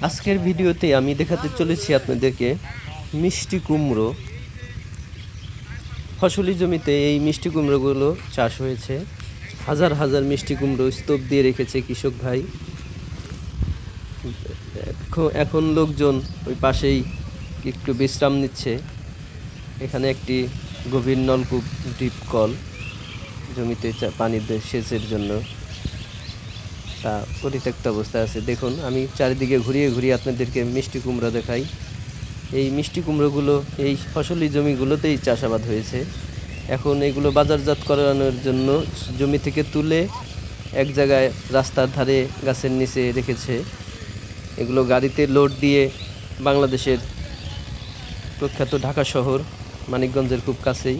আজকের ভিডিওতে আমি দেখাতে চলেছি আপনাদেরকে মিষ্টি কুমড়ো। ফসলি জমিতে এই মিষ্টি কুমড়োগুলো চাষ হয়েছে। হাজার হাজার মিষ্টি কুমড়ো স্তূপ দিয়ে রেখেছে কৃষক ভাই। এখন- লোকজন ওই পাশেই একটু বিশ্রাম নিচ্ছে। এখানে একটি গভীর নলকূপ, ডিপ কল। জমিতে পানি সেচের জন্য। তা পরিত্যক্ত অবস্থায় আছে। দেখুন, আমি চারিদিকে ঘুরিয়ে ঘুরিয়ে আপনাদেরকে মিষ্টি কুমড়া দেখাই। এই মিষ্টি কুমড়োগুলো, এই ফসলি জমিগুলোতেই চাষাবাদ হয়েছে। এখন এগুলো বাজারজাত করানোর জন্য জমি থেকে তুলে এক জায়গায় রাস্তার ধারে গাছের নিচে রেখেছে। এগুলো গাড়িতে লোড দিয়ে বাংলাদেশের প্রখ্যাত ঢাকা শহর, মানিকগঞ্জের খুব কাছেই।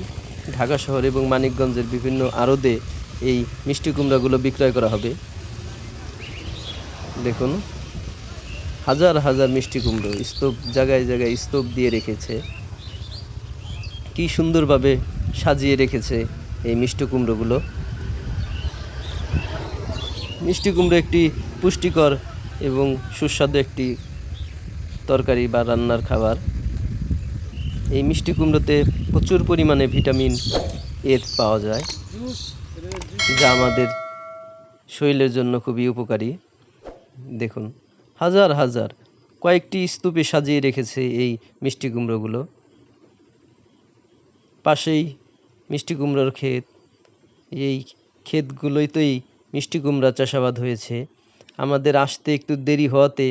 ঢাকা শহর এবং মানিকগঞ্জের বিভিন্ন আড়তে এই মিষ্টি কুমড়াগুলো বিক্রয় করা হবে। দেখুন, হাজার হাজার মিষ্টি কুমড়ো স্তূপ, জায়গায় জায়গায় স্তূপ দিয়ে রেখেছে। কি সুন্দরভাবে সাজিয়ে রেখেছে এই মিষ্টি কুমড়োগুলো। মিষ্টি কুমড়ো একটি পুষ্টিকর এবং সুস্বাদু একটি তরকারি বা রান্নার খাবার। এই মিষ্টি কুমড়োতে প্রচুর পরিমাণে ভিটামিন এ পাওয়া যায়, যা আমাদের শরীরের জন্য খুবই উপকারী। দেখুন, হাজার হাজার, কয়েকটি স্তূপে সাজিয়ে রেখেছে এই মিষ্টি কুমড়োগুলো। পাশেই মিষ্টি কুমড়োর ক্ষেত, এই ক্ষেতগুলোইতেই মিষ্টি কুমড়া চাষাবাদ হয়েছে। আমাদের আসতে একটু দেরি হওয়াতে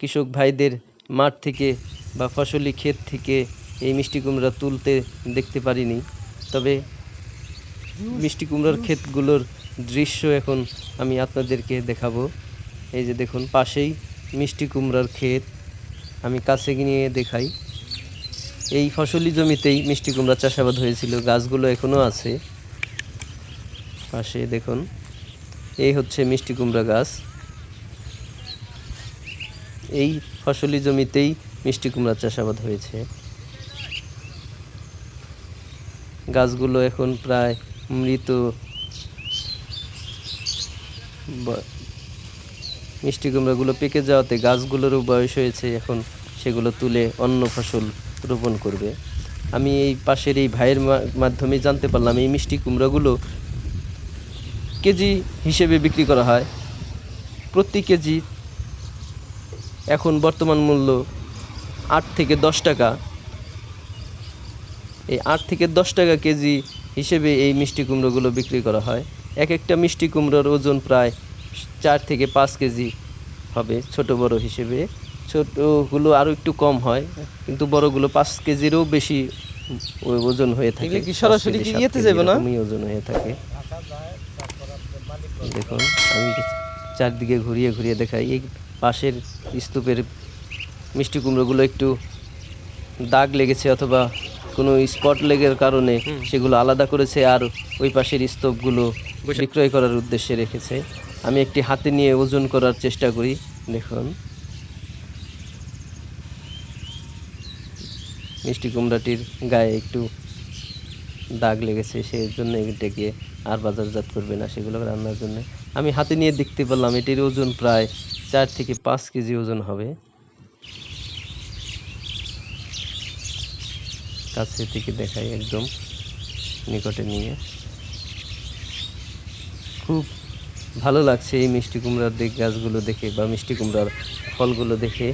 কৃষক ভাইদের মাঠ থেকে বা ফসলি ক্ষেত থেকে এই মিষ্টি কুমড়া তুলতে দেখতে পারিনি। তবে মিষ্টি কুমড়ার ক্ষেতগুলোর দৃশ্য এখন আমি আপনাদেরকে দেখাবো। এই যে দেখুন, পাশেই মিষ্টি কুমড়ার ক্ষেত। আমি কাছে নিয়ে দেখাই। এই ফসলি জমিতেই মিষ্টি কুমড়া চাষাবাদ হয়েছিল, গাছগুলো এখনও আছে। পাশে দেখুন, এই হচ্ছে মিষ্টি কুমড়া গাছ। এই ফসলি জমিতেই মিষ্টি কুমড়া চাষাবাদ হয়েছে। গাছগুলো এখন প্রায় মৃত। মিষ্টি কুমড়াগুলো পেকে যাওয়াতে গাছগুলোরও বয়স হয়েছে এখন সেগুলো তুলে অন্য ফসল রোপণ করবে। আমি এই পাশের এই ভাইয়ের মাধ্যমে জানতে পারলাম, এই মিষ্টি কুমড়াগুলো কেজি হিসেবে বিক্রি করা হয়। প্রতি কেজি এখন বর্তমান মূল্য আট থেকে দশ টাকা। এই আট থেকে দশ টাকা কেজি হিসেবে এই মিষ্টি কুমড়োগুলো বিক্রি করা হয়। এক একটা মিষ্টি কুমড়োর ওজন প্রায় চার থেকে পাঁচ কেজি হবে ছোট বড় হিসেবে। ছোটগুলো আরও একটু কম হয় কিন্তু বড়গুলো পাঁচ কেজিরও বেশি ওজন হয়ে থাকে। কি সরাসরি কি ইয়েতে যাবে না? এরকমই ওজন হয়ে থাকে। দেখুন আমি চারদিকে ঘুরিয়ে ঘুরিয়ে দেখাই। এই পাশের স্তূপের মিষ্টি কুমড়োগুলো একটু দাগ লেগেছে অথবা কোনো স্পট লেগের কারণে সেগুলো আলাদা করেছে আর ওই পাশের স্তূপগুলো বিক্রয় করার উদ্দেশ্যে রেখেছে। আমি একটি হাতে নিয়ে ওজন করার চেষ্টা করি, দেখুন। মিষ্টি কুমড়াটির গায়ে একটু দাগ লেগেছে সেই জন্য এটাকে আর বাজারজাত করবে না, সেগুলো রান্নার জন্য। আমি হাতে নিয়ে দেখতে পারলাম এটির ওজন প্রায় চার থেকে পাঁচ কেজি ওজন হবে। কাছে থেকে দেখাই একদম নিকটে নিয়ে। খুব ভালো লাগছে এই মিষ্টি কুমড়ার দিক গাছগুলো দেখে বা মিষ্টি কুমড়ার ফলগুলো দেখে।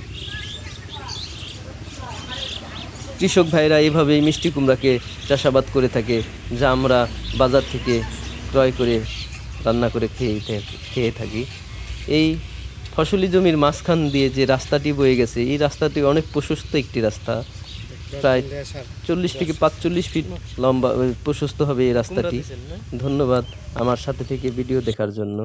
কৃষক ভাইরা এইভাবেই মিষ্টি কুমড়াকে চাষাবাদ করে থাকে, যা আমরা বাজার থেকে ক্রয় করে, রান্না করে খেয়ে খেয়ে থাকি। এই ফসলি জমির মাঝখান দিয়ে যে রাস্তাটি বয়ে গেছে, এই রাস্তাটি অনেক প্রশস্ত একটি রাস্তা। প্রায় চল্লিশ থেকে পাঁচচল্লিশ ফিট লম্বা প্রশস্ত হবে এই রাস্তাটি। ধন্যবাদ আমার সাথে থেকে ভিডিও দেখার জন্য।